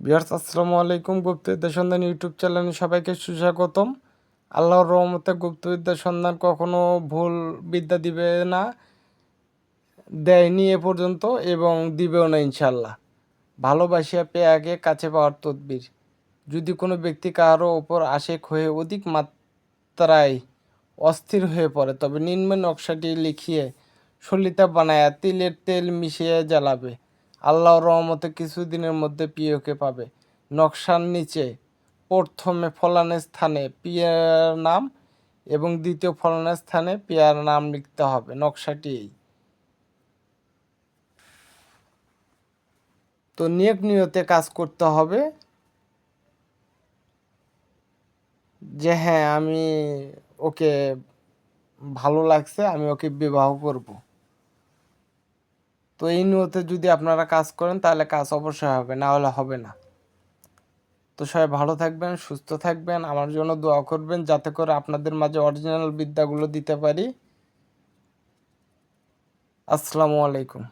বিয়ার্স আসসালামু আলাইকুম। গুপ্তবিদ্যা সন্ধান ইউটিউব চ্যানেলে সবাইকে সুস্বাগতম। আল্লাহর রহমতে গুপ্তবিদ্যা সন্ধান কখনো ভুল বিদ্যা দিবে না, দেয়নি এ পর্যন্ত এবং দিবেও না ইনশাল্লাহ ভালোবাসিয়া পেয়াকে কাছে পাওয়ার তদবির। যদি কোনো ব্যক্তি কারও ওপর আশেক হয়ে অধিক মাত্রায় অস্থির হয়ে পড়ে, তবে নিম্ন নকশাটি লিখিয়ে সলিতা বানায়া তিলের তেল মিশিয়ে জ্বালাবে। আল্লাহর রহমতে কিছুদিনের মধ্যে প্রিয়কে পাবে। নকশার নিচে প্রথমে ফলানের স্থানে পিয়ার নাম এবং দ্বিতীয় ফলানের স্থানে পিয়ার নাম লিখতে হবে। নকশাটি এই। তো নিয়োগ নিয়তে কাজ করতে হবে যে হ্যাঁ আমি ওকে ভালো লাগছে, আমি ওকে বিবাহ করব। তো এই নিয়তে যদি আপনারা কাজ করেন, তাহলে কাজ অবশ্যই হবে, না হলে হবে না। তো সবাই ভালো থাকবেন, সুস্থ থাকবেন, আমার জন্য দোয়া করবেন, যাতে করে আপনাদের মাঝে অরিজিনাল বিদ্যাগুলো দিতে পারি। আসসালামু আলাইকুম।